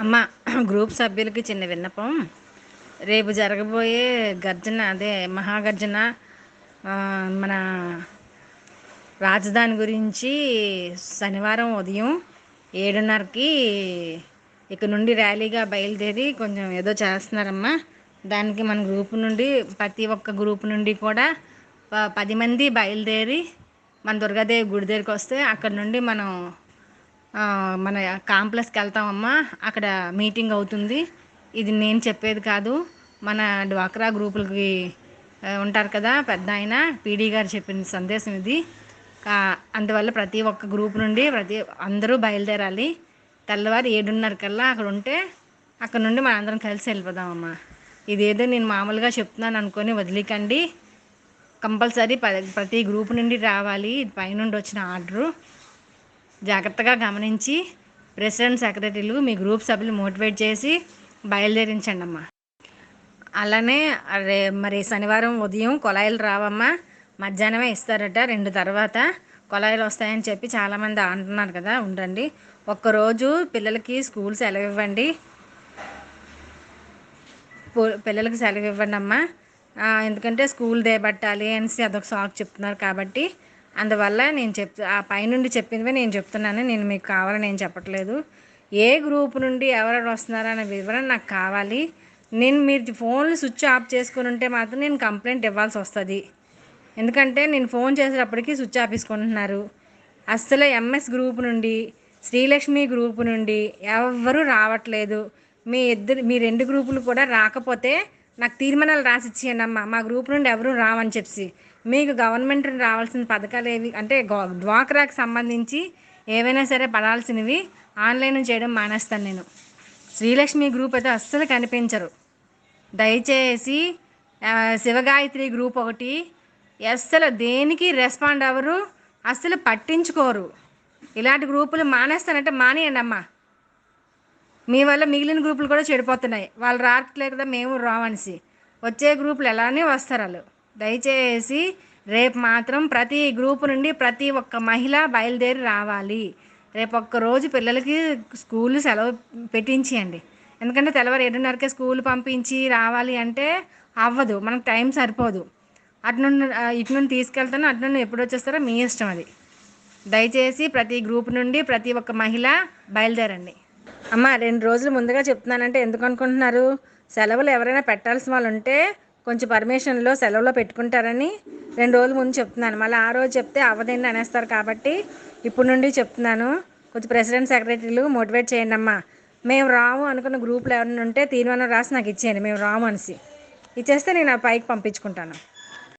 అమ్మ గ్రూప్ సభ్యులకి చిన్న విన్నపం. రేపు జరగబోయే గర్జన అదే మహాగర్జన మన రాజధాని గురించి శనివారం ఉదయం ఏడున్నరకి ఇక్కడ నుండి ర్యాలీగా బయలుదేరి కొంచెం ఏదో చేస్తున్నారమ్మా. దానికి మన గ్రూప్ నుండి ప్రతి ఒక్క గ్రూప్ నుండి కూడా ప- పది మంది బయలుదేరి మన దుర్గాదేవి గుడి దగ్గరికి వస్తే అక్కడ నుండి మనం మన కాంప్లెక్స్కి వెళ్తామమ్మా. అక్కడ మీటింగ్ అవుతుంది. ఇది నేను చెప్పేది కాదు. మన డ్వాక్రా గ్రూపులకి ఉంటారు కదా పెద్ద ఆయన పీడీ గారు చెప్పిన సందేశం ఇది. అందువల్ల ప్రతి ఒక్క గ్రూప్ నుండి ప్రతి అందరూ బయలుదేరాలి. తెల్లవారు ఏడున్నర కల్లా అక్కడ ఉంటే అక్కడ నుండి మన అందరం కలిసి వెళ్ళిపోదామమ్మా. ఇదేదో నేను మామూలుగా చెప్తున్నాను అనుకొని వదిలేకండి. కంపల్సరీ ప- ప్రతి గ్రూప్ నుండి రావాలి. ఇది పైనుండి వచ్చిన ఆర్డరు జాగ్రత్తగా గమనించి ప్రెసిడెంట్ సెక్రటరీలు మీ గ్రూప్ సభ్యులు మోటివేట్ చేసి బయలుదేరించండి అమ్మా అలానే రే మరి శనివారం ఉదయం కొలాయిలు రావమ్మా. మధ్యాహ్నమే ఇస్తారట రెండు తర్వాత. కొలాయిలు వస్తాయని చెప్పి చాలామంది అంటున్నారు కదా ఉండండి. ఒక్కరోజు పిల్లలకి స్కూల్ సెలవు ఇవ్వండి పిల్లలకి సెలవు ఇవ్వండి అమ్మా ఎందుకంటే స్కూల్ దేబట్టాలి అనేసి అదొక సాకు చెప్తున్నారు కాబట్టి అందువల్ల నేను చెప్ ఆ పైనుండి చెప్పిందివే నేను చెప్తున్నాను నేను మీకు కావాలని నేను చెప్పట్లేదు. ఏ గ్రూప్ నుండి ఎవరెవరు వస్తున్నారో అనే వివరణ నాకు కావాలి. నేను మీరు ఫోన్లు స్విచ్ ఆఫ్ చేసుకుని ఉంటే మాత్రం నేను కంప్లైంట్ ఇవ్వాల్సి వస్తుంది. ఎందుకంటే నేను ఫోన్ చేసేటప్పటికి స్విచ్ ఆఫ్ తీసుకుంటున్నారు అస్సలు ఎంఎస్ గ్రూప్ నుండి శ్రీలక్ష్మి గ్రూప్ నుండి ఎవ్వరూ రావట్లేదు. మీ ఇద్దరు మీ రెండు గ్రూపులు కూడా రాకపోతే నాకు తీర్మానాలు రాసిచ్చేయండి అమ్మా మా గ్రూప్ నుండి ఎవరు రావని చెప్పి. మీకు గవర్నమెంట్ నుండి రావాల్సిన పథకాలు ఏవి? అంటే డ్వాక్రాకి సంబంధించి ఏవైనా సరే పడాల్సినవి ఆన్లైన్ చేయడం మానేస్తాను నేను. శ్రీలక్ష్మి గ్రూప్ అయితే అస్సలు కనిపించరు. దయచేసి శివగాయత్రి గ్రూప్ ఒకటి. అస్సలు దేనికి రెస్పాండ్ అవ్వరు? అస్సలు పట్టించుకోరు. ఇలాంటి గ్రూపులు మానేస్తానంటే మానేయండి అమ్మా మీ వల్ల మిగిలిన గ్రూపులు కూడా చెడిపోతున్నాయి. వాళ్ళు రావట్లేదు కదా మేము రావనిసి వచ్చే గ్రూపులు ఎలానే వస్తారు వాళ్ళు. దయచేసి రేపు మాత్రం ప్రతి గ్రూపు నుండి ప్రతి ఒక్క మహిళ బయలుదేరి రావాలి. రేపు ఒక్క రోజు పిల్లలకి స్కూల్ సెలవు పెట్టించేయండి. ఎందుకంటే తెల్లవారు ఏడున్నరకే స్కూల్ పంపించి రావాలి అంటే అవ్వదు. మనకు టైం సరిపోదు. అటు నుండి ఇటు నుండి తీసుకెళ్తాను అటు నుండి ఎప్పుడు వచ్చేస్తారో మీ ఇష్టం అది. దయచేసి ప్రతి గ్రూప్ నుండి ప్రతి ఒక్క మహిళ బయలుదేరండి. అమ్మ రెండు రోజులు ముందుగా చెప్తున్నానంటే ఎందుకు అనుకుంటున్నారు? సెలవులు ఎవరైనా పెట్టాల్సిన వాళ్ళు ఉంటే కొంచెం పర్మిషన్లో సెలవులో పెట్టుకుంటారని రెండు రోజుల ముందు చెప్తున్నాను. మళ్ళీ ఆ రోజు చెప్తే అవ్వదండి అనేస్తారు కాబట్టి ఇప్పుడు నుండి చెప్తున్నాను. కొంచెం ప్రెసిడెంట్ సెక్రటరీలు మోటివేట్ చేయండి అమ్మా. మేము రాము అనుకున్న గ్రూపులు ఎవరైనా ఉంటే తీర్మానం రాసి నాకు ఇచ్చేయండి. మేము రాము అనేసి. ఇచ్చేస్తే నేను ఆ పైకి పంపించుకుంటాను.